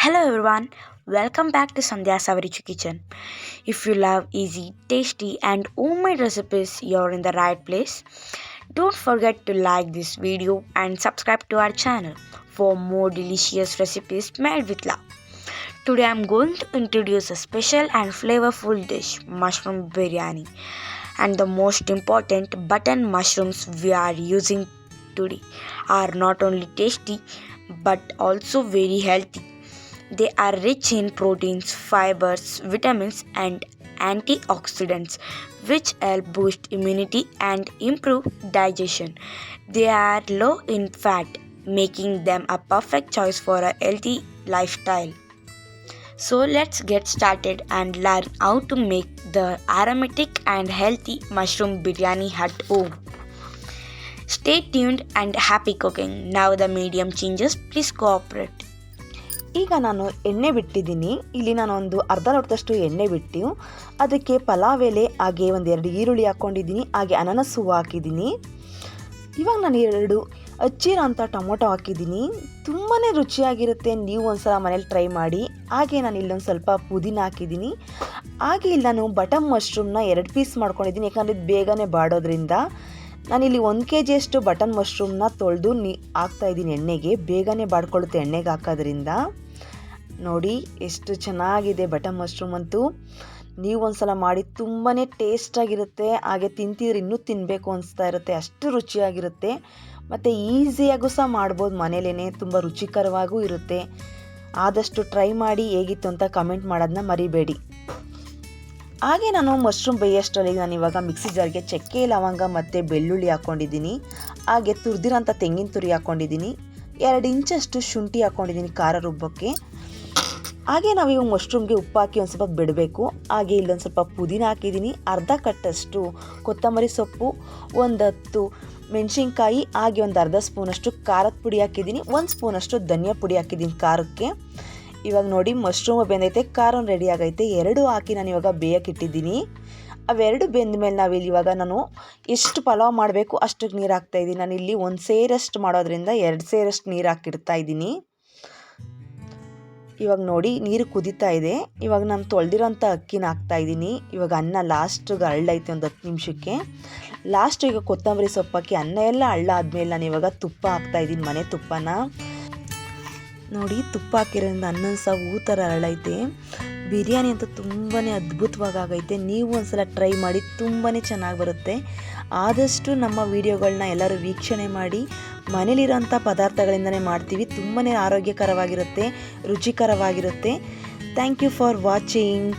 Hello everyone, welcome back to Sandhya Savarichi Kitchen. If you love easy, tasty, and homemade recipes, you're in the right place. Don't forget to like this video and subscribe to our channel for more delicious recipes made with love. Today I'm going to introduce a special and flavorful dish, mushroom biryani. And the most important button mushrooms we are using today are not only tasty but also very healthy. They are rich in proteins, fibers, vitamins, and antioxidants, which help boost immunity and improve digestion. They are low in fat, making them a perfect choice for a healthy lifestyle. So let's get started and learn how to make the aromatic and healthy mushroom biryani at home. Stay tuned and happy cooking. Now the medium changes, please cooperate. ಈಗ ನಾನು ಎಣ್ಣೆ ಬಿಟ್ಟಿದ್ದೀನಿ. ಇಲ್ಲಿ ನಾನು ಒಂದು ಅರ್ಧ ಲೋಟದಷ್ಟು ಎಣ್ಣೆ ಬಿಟ್ಟು ಅದಕ್ಕೆ ಪಲಾವ್ ಎಲೆ, ಹಾಗೆ ಒಂದೆರಡು ಈರುಳ್ಳಿ ಹಾಕ್ಕೊಂಡಿದ್ದೀನಿ. ಹಾಗೆ ಅನಾನಸ್ ಹೂವು ಹಾಕಿದ್ದೀನಿ. ಇವಾಗ ನಾನು ಎರಡು ಹಚ್ಚಿರೋ ಅಂಥ ಟೊಮೊಟೊ ಹಾಕಿದ್ದೀನಿ. ತುಂಬಾ ರುಚಿಯಾಗಿರುತ್ತೆ. ನೀವು ಒಂದ್ಸಲ ಮನೇಲಿ ಟ್ರೈ ಮಾಡಿ. ಹಾಗೆ ನಾನು ಇಲ್ಲೊಂದು ಸ್ವಲ್ಪ ಪುದೀನ ಹಾಕಿದ್ದೀನಿ. ಹಾಗೆ ಇಲ್ಲಿ ನಾನು ಬಟನ್ ಮಶ್ರೂಮ್ನ ಎರಡು ಪೀಸ್ ಮಾಡ್ಕೊಂಡಿದ್ದೀನಿ. ಯಾಕಂದರೆ ಬೇಗನೆ ಬಾಡೋದ್ರಿಂದ. ನಾನಿಲ್ಲಿ ಒಂದು ಕೆ ಜಿಯಷ್ಟು ಬಟನ್ ಮಶ್ರೂಮ್ನ ತೊಳೆದು ನೀ ಹಾಕ್ತಾಯಿದ್ದೀನಿ ಎಣ್ಣೆಗೆ. ಬೇಗನೆ ಬಾಡ್ಕೊಳ್ಳುತ್ತೆ ಎಣ್ಣೆಗೆ ಹಾಕೋದ್ರಿಂದ. ನೋಡಿ ಎಷ್ಟು ಚೆನ್ನಾಗಿದೆ ಬಟನ್ ಮಶ್ರೂಮ್ ಅಂತೂ. ನೀವು ಒಂದ್ಸಲ ಮಾಡಿ ತುಂಬಾ ಟೇಸ್ಟಾಗಿರುತ್ತೆ. ಹಾಗೆ ತಿಂತಿದ್ರೆ ಇನ್ನೂ ತಿನ್ನಬೇಕು ಅನಿಸ್ತಾ ಇರುತ್ತೆ. ಅಷ್ಟು ರುಚಿಯಾಗಿರುತ್ತೆ. ಮತ್ತು ಈಸಿಯಾಗೂ ಸಹ ಮಾಡ್ಬೋದು. ಮನೇಲೇ ತುಂಬ ರುಚಿಕರವಾಗೂ ಇರುತ್ತೆ. ಆದಷ್ಟು ಟ್ರೈ ಮಾಡಿ ಹೇಗಿತ್ತು ಅಂತ ಕಮೆಂಟ್ ಮಾಡೋದನ್ನ ಮರಿಬೇಡಿ. ಹಾಗೆ ನಾನು ಮಶ್ರೂಮ್ ಬೇಯೋಷ್ಟರಲ್ಲಿ ನಾನು ಇವಾಗ ಮಿಕ್ಸಿ ಜಾರ್ಗೆ ಚಕ್ಕೆ, ಲವಂಗ ಮತ್ತು ಬೆಳ್ಳುಳ್ಳಿ ಹಾಕ್ಕೊಂಡಿದ್ದೀನಿ ಹಾಗೆ ತುರಿದಿರೋಂಥ ತೆಂಗಿನ ತುರಿ ಹಾಕ್ಕೊಂಡಿದ್ದೀನಿ ಎರಡು ಇಂಚಷ್ಟು ಶುಂಠಿ ಹಾಕ್ಕೊಂಡಿದ್ದೀನಿ ಖಾರ ರುಬ್ಬಕ್ಕೆ. ಹಾಗೆ ನಾವು ಇವಾಗ ಮಶ್ರೂಮ್ಗೆ ಉಪ್ಪು ಹಾಕಿ ಒಂದು ಸ್ವಲ್ಪ ಬಿಡಬೇಕು. ಹಾಗೆ ಇಲ್ಲೊಂದು ಸ್ವಲ್ಪ ಪುದೀನ ಹಾಕಿದ್ದೀನಿ. ಅರ್ಧ ಕಟ್ಟಷ್ಟು ಕೊತ್ತಂಬರಿ ಸೊಪ್ಪು, ಒಂದು ಹತ್ತು ಮೆಣಸಿನ್ಕಾಯಿ, ಹಾಗೆ ಒಂದು ಅರ್ಧ ಸ್ಪೂನಷ್ಟು ಖಾರದ ಪುಡಿ ಹಾಕಿದ್ದೀನಿ. ಒಂದು ಸ್ಪೂನಷ್ಟು ಧನಿಯಾ ಪುಡಿ ಹಾಕಿದ್ದೀನಿ ಖಾರಕ್ಕೆ. ಇವಾಗ ನೋಡಿ ಮಶ್ರೂಮ್ ಬೆಂದೈತೆ, ಖಾರ ರೆಡಿ ಆಗೈತೆ. ಎರಡು ಹಾಕಿ ನಾನು ಇವಾಗ ಬೇಯಕ್ಕಿಟ್ಟಿದ್ದೀನಿ ಅವೆರಡು ಬೆಂದ ಮೇಲೆ ನಾವಿಲ್ಲಿ ಇವಾಗ ನಾನು ಎಷ್ಟು ಪಲಾವ್ ಮಾಡಬೇಕು ಅಷ್ಟಕ್ಕೆ ನೀರು ಹಾಕ್ತಾಯಿದ್ದೀನಿ ನಾನು ಇಲ್ಲಿ ಒಂದು ಸೇರಷ್ಟು ಮಾಡೋದ್ರಿಂದ ಎರಡು ಸೇರಷ್ಟು ನೀರು ಹಾಕಿಡ್ತಾ ಇದ್ದೀನಿ. ಇವಾಗ ನೋಡಿ ನೀರು ಕುದೀತಾ ಇದೆ. ಇವಾಗ ನಾನು ತೊಳೆದಿರೋಂಥ ಅಕ್ಕಿನ ಹಾಕ್ತಾಯಿದ್ದೀನಿ ಇವಾಗ ಅನ್ನ ಲಾಸ್ಟಿಗೆ ಹಳ್ಳೈತೆ ಒಂದು ಹತ್ತು ನಿಮಿಷಕ್ಕೆ. ಲಾಸ್ಟ್ ಈಗ ಕೊತ್ತಂಬರಿ ಸೊಪ್ಪಕ್ಕೆ ಅನ್ನ ಎಲ್ಲ ಹಳ್ಳ ಆದಮೇಲೆ ನಾನು ಇವಾಗ ತುಪ್ಪ ಹಾಕ್ತಾಯಿದ್ದೀನಿ ಮನೆ ತುಪ್ಪನ. ನೋಡಿ, ತುಪ್ಪ ಹಾಕಿರೋದ್ರಿಂದ ಅನ್ನ ಸಹ ಹೂ ಥರ ಅರಳೈತೆ. ಬಿರಿಯಾನಿ ಅಂತೂ ತುಂಬಾ ಅದ್ಭುತವಾಗಿ ಆಗೈತೆ ನೀವು ಒಂದ್ಸಲ ಟ್ರೈ ಮಾಡಿ ತುಂಬಾ ಚೆನ್ನಾಗಿ ಬರುತ್ತೆ. ಆದಷ್ಟು ನಮ್ಮ ವೀಡಿಯೋಗಳನ್ನ ಎಲ್ಲರೂ ವೀಕ್ಷಣೆ ಮಾಡಿ, ಮನೇಲಿರೋಂಥ ಪದಾರ್ಥಗಳಿಂದನೇ ಮಾಡ್ತೀವಿ. ತುಂಬಾ ಆರೋಗ್ಯಕರವಾಗಿರುತ್ತೆ, ರುಚಿಕರವಾಗಿರುತ್ತೆ. Thank you for watching